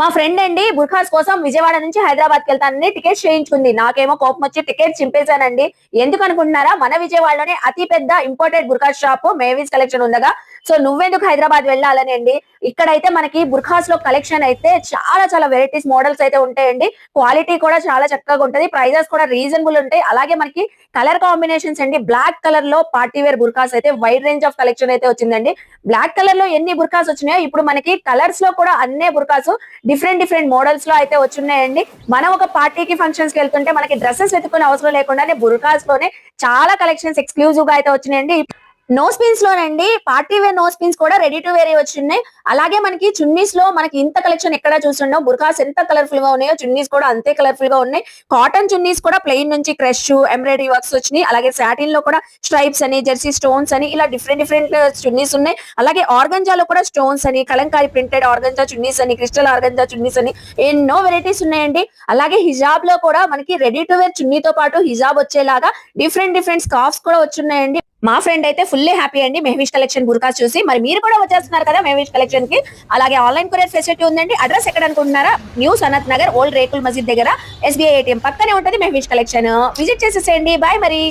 మా ఫ్రెండ్ అండి బుర్ఖాస్ కోసం విజయవాడ నుంచి హైదరాబాద్కి వెళ్తానని టికెట్ చేయించుకుంది. నాకేమో కోపం వచ్చి టికెట్ చింపేశానండి. ఎందుకు అనుకుంటున్నారా? మన విజయవాడలోనే అతి పెద్ద ఇంపోర్టెడ్ బుర్ఖాస్ షాప్ మేవీస్ కలెక్షన్ ఉందగా. సో నువ్వెందుకు హైదరాబాద్ వెళ్ళాలని అండి? ఇక్కడైతే మనకి బుర్ఖాస్లో కలెక్షన్ అయితే చాలా చాలా వెరైటీస్ మోడల్స్ అయితే ఉంటాయండి. క్వాలిటీ కూడా చాలా చక్కగా ఉంటది. ప్రైజెస్ కూడా రీజనబుల్ ఉంటాయి. అలాగే మనకి కలర్ కాంబినేషన్స్ అండి. బ్లాక్ కలర్లో పార్టీ వేర్ బుర్ఖాస్ అయితే వైడ్ రేంజ్ ఆఫ్ కలెక్షన్ అయితే వచ్చిందండి. బ్లాక్ కలర్లో ఎన్ని బుర్ఖాస్ వచ్చినాయో ఇప్పుడు మనకి కలర్స్లో కూడా అన్నే బుర్ఖాస్ డిఫరెంట్ డిఫరెంట్ మోడల్స్లో అయితే వచ్చున్నాయండి. మనం ఒక పార్టీకి ఫంక్షన్స్కి వెళ్తుంటే మనకి డ్రెస్సెస్ వెతుకునే అవసరం లేకుండానే బుర్కాస్లోనే చాలా కలెక్షన్స్ ఎక్స్క్లూజివ్గా అయితే వచ్చినాయండి నో స్పిన్స్ లోనండి పార్టీ వేర్ నో స్పిన్స్ కూడా రెడీ టు వేర్ వచ్చినాయి అలాగే మనకి చున్నీస్లో మనకి ఇంత కలెక్షన్ ఎక్కడ చూస్తున్నాం బుర్ఖాస్ ఎంత కలర్ఫుల్గా ఉన్నాయో చున్నీస్ కూడా అంతే కలర్ఫుల్గా ఉన్నాయి. కాటన్ చున్నీస్ కూడా ప్లెయిన్ నుంచి క్రష్ ఎంబ్రాయిడరీ వర్క్స్ వచ్చినాయి. అలాగే సాటిన్లో కూడా స్ట్రైప్స్ అని జెర్సీ స్టోన్స్ అని ఇలా డిఫరెంట్ డిఫరెంట్ చున్నీస్ ఉన్నాయి. అలాగే ఆర్గంజాలో కూడా స్టోన్స్ అని కలంకారీ ప్రింటెడ్ ఆర్గంజా చున్నీస్ అని క్రిస్టల్ ఆర్గంజా చున్నీస్ అని ఎన్నో వెరైటీస్ ఉన్నాయండి. అలాగే హిజాబ్లో కూడా మనకి రెడీ టు వేర్ చున్నీతో పాటు హిజాబ్ వచ్చేలాగా డిఫరెంట్ డిఫరెంట్ స్కార్ఫ్స్ కూడా వచ్చున్నాయండి. మా ఫ్రెండ్ అయితే ఫుల్లీ హ్యాపీ అండి. మెహవిష్ కలెక్షన్ బుర్కాస్ చూసి. మరి మీరు కూడా వచ్చేస్తున్నారు కదా మెహవిష్ కలెక్షన్కి? అలాగే ఆన్లైన్ కొరియర్ ఫెసిలిటీ ఉందండి. అడ్రస్ ఎక్కడ అనుకుంటున్నారా? న్యూ సనత్ నగర్ ఓల్డ్ రేకుల్ మసీద్ దగ్గర ఎస్బీఐ ఏటీఎం పక్కనే ఉంటుంది మెహవిష్ కలెక్షన్ విజిట్ చేసేసేయండి. బాయ్ మరి.